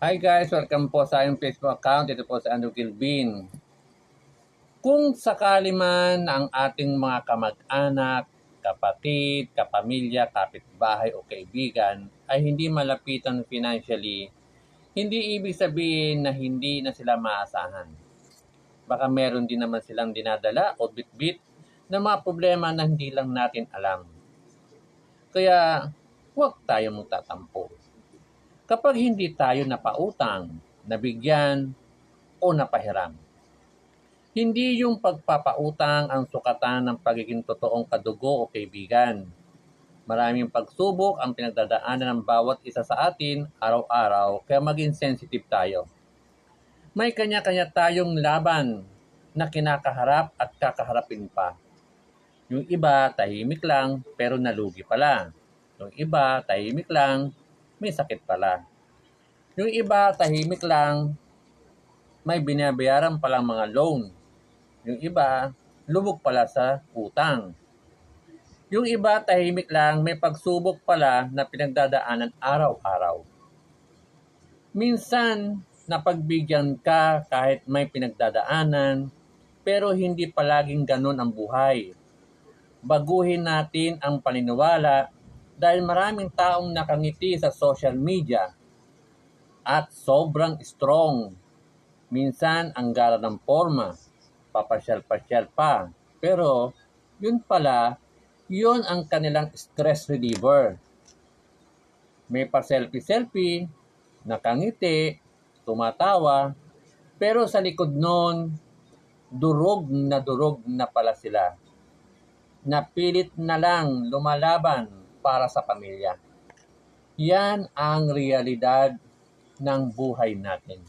Hi guys, welcome po sa aking Facebook account. Ito po sa Andrew Kilbin. Kung sakali man ang ating mga kamag-anak, kapatid, kapamilya, kapitbahay o kaibigan ay hindi malapitan financially, hindi ibig sabihin na hindi na sila maasahan. Baka meron din naman silang dinadala o bit-bit na mga problema na hindi lang natin alam. Kaya huwag tayo magtatampo kapag hindi tayo napautang, nabigyan, o napahiram. Hindi yung pagpapautang ang sukatan ng pagiging totoong kadugo o kaibigan. Maraming pagsubok ang pinagdadaanan ng bawat isa sa atin araw-araw kaya maging sensitive tayo. May kanya-kanya tayong laban na kinakaharap at kakaharapin pa. Yung iba tahimik lang pero nalugi pala. Yung iba tahimik lang may sakit pala. Yung iba, tahimik lang, may binabayaran palang mga loan. Yung iba, lubog pala sa utang. Yung iba, tahimik lang, may pagsubok pala na pinagdadaanan araw-araw. Minsan, napagbigyan ka kahit may pinagdadaanan, pero hindi palaging ganun ang buhay. Baguhin natin ang paniniwala dahil maraming taong nakangiti sa social media at sobrang strong. Minsan ang gara ng forma, papasyal-pasyal pa. Pero yun pala, yun ang kanilang stress reliever. May pa-selfie-selfie, nakangiti, tumatawa, pero sa likod nun, durog na durog na pala sila. Napilit na lang lumalaban para sa pamilya. Yan ang realidad ng buhay natin.